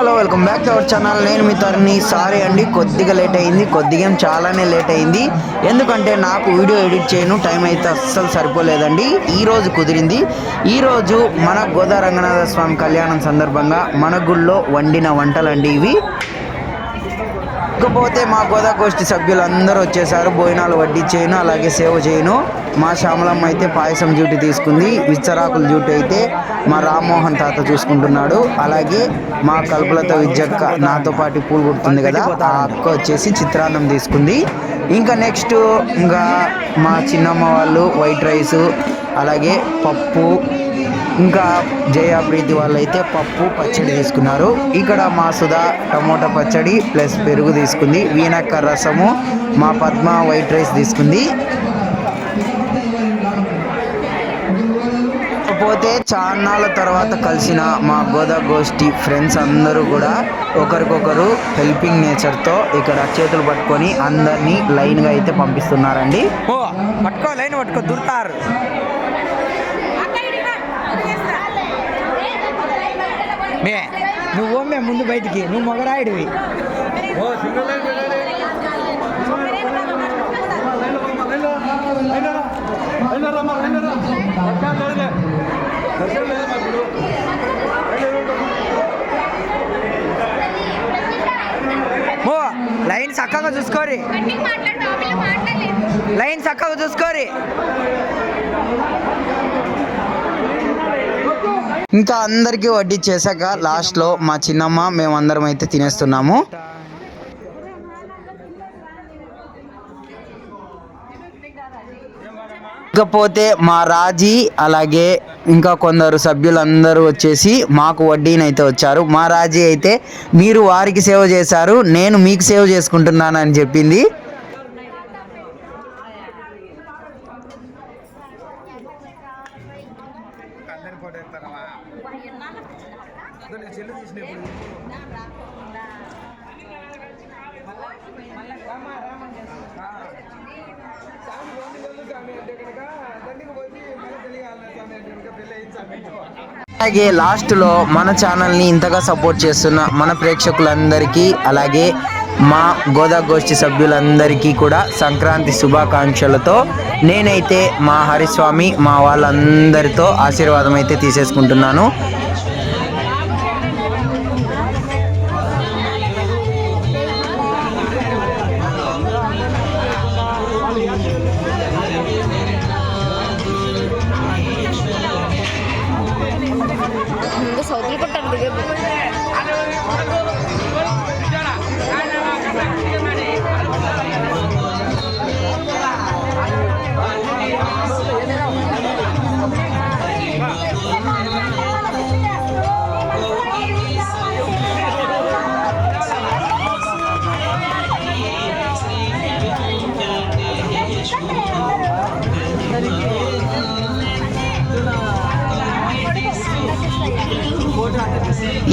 Hello welcome back to our channel. నేను మీ తరుణి. Sorry అండి కొద్దిగా లేట్ అయింది. కొద్దిగా చాలానే లేట్ అయింది. ఎందుకంటే నాకు వీడియో ఎడిట్ చేయను టైం అయితే అస్సలు సరిపోలేదండి. ఈరోజు కుదిరింది. ఈరోజు మన గోదా రంగనాథ స్వామి కళ్యాణం సందర్భంగా మన గుళ్ళో వండిన వంటలండి ఇవి. ఇకపోతే మా గోదాగోష్ఠి సభ్యులందరూ వచ్చేసారు. భోజనాలు వడ్డించేయను అలాగే సేవ చేయను. మా శ్యామలమ్మ అయితే పాయసం డ్యూటీ తీసుకుంది. విచ్చరాకుల డ్యూటీ అయితే మా రామ్మోహన్ తాత చూసుకుంటున్నాడు. అలాగే మా కల్పలతో విద్యక్క నాతో పాటు పూలు కుడుతుంది కదా ఆ అక్క వచ్చేసి చిత్రాన్నం తీసుకుంది. ఇంకా నెక్స్ట్ ఇంకా మా చిన్నమ్మ వాళ్ళు వైట్ రైస్ అలాగే పప్పు ఇంకా జయ ప్రీతి అయితే పప్పు పచ్చడి తీసుకున్నారు. ఇక్కడ మా సుధా టమోటా పచ్చడి ప్లస్ పెరుగు తీసుకుంది. వీనక్క రసము మా పద్మ వైట్ రైస్ తీసుకుంది. పోతే చాన్నాళ్ళ తర్వాత కలిసిన మా గోదా గోష్ఠి ఫ్రెండ్స్ అందరూ కూడా ఒకరికొకరు హెల్పింగ్ నేచర్తో ఇక్కడ చేతులు పట్టుకొని అందరినీ లైన్గా అయితే పంపిస్తున్నారండి. ఓ పట్టుకో లైన్ పట్టుకో దుర్తారు. మే నువ్వు ఓమ్మే ముందు బయటికి. నువ్వు మొగరాయుడివి. ఓ లైన్ చక్కగా చూసుకోరి. లైన్ చక్కగా చూసుకోరి. ఇంకా అందరికీ వడ్డీ చేశాక లాస్ట్లో మా చిన్నమ్మ మేమందరం అయితే తినేస్తున్నాము. ఇకపోతే మా రాజీ అలాగే ఇంకా కొందరు సభ్యులందరూ వచ్చేసి మాకు వడ్డీనైతే వచ్చారు. మా రాజీ అయితే మీరు వారికి సేవ చేశారు నేను మీకు సేవ చేసుకుంటున్నాను అని చెప్పింది అలాగే లాస్ట్లో మన ఛానల్ని ఇంతగా సపోర్ట్ చేస్తున్న మన ప్రేక్షకులందరికీ అలాగే మా గోదాగోష్ఠి సభ్యులందరికీ కూడా సంక్రాంతి శుభాకాంక్షలతో నేనైతే మా హరిస్వామి మా వాళ్ళందరితో ఆశీర్వాదం అయితే తీసేసుకుంటున్నాను. ముందు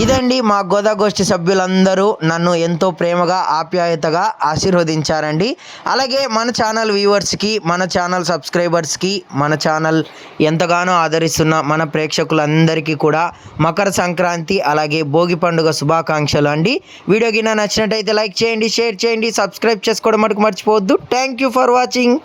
ఇదండి మా గోదాగోష్ఠి సభ్యులందరూ నన్ను ఎంతో ప్రేమగా ఆప్యాయతగా ఆశీర్వదించారండి. అలాగే మన ఛానల్ వ్యూవర్స్కి మన ఛానల్ సబ్స్క్రైబర్స్కి మన ఛానల్ ఎంతగానో ఆదరిస్తున్న మన ప్రేక్షకులందరికీ కూడా మకర సంక్రాంతి అలాగే భోగి పండుగ శుభాకాంక్షలు అండి. వీడియో గిన్న నచ్చినట్టయితే లైక్ చేయండి షేర్ చేయండి సబ్స్క్రైబ్ చేసుకోవడం మటుకు మర్చిపోవద్దు. Thank you for watching.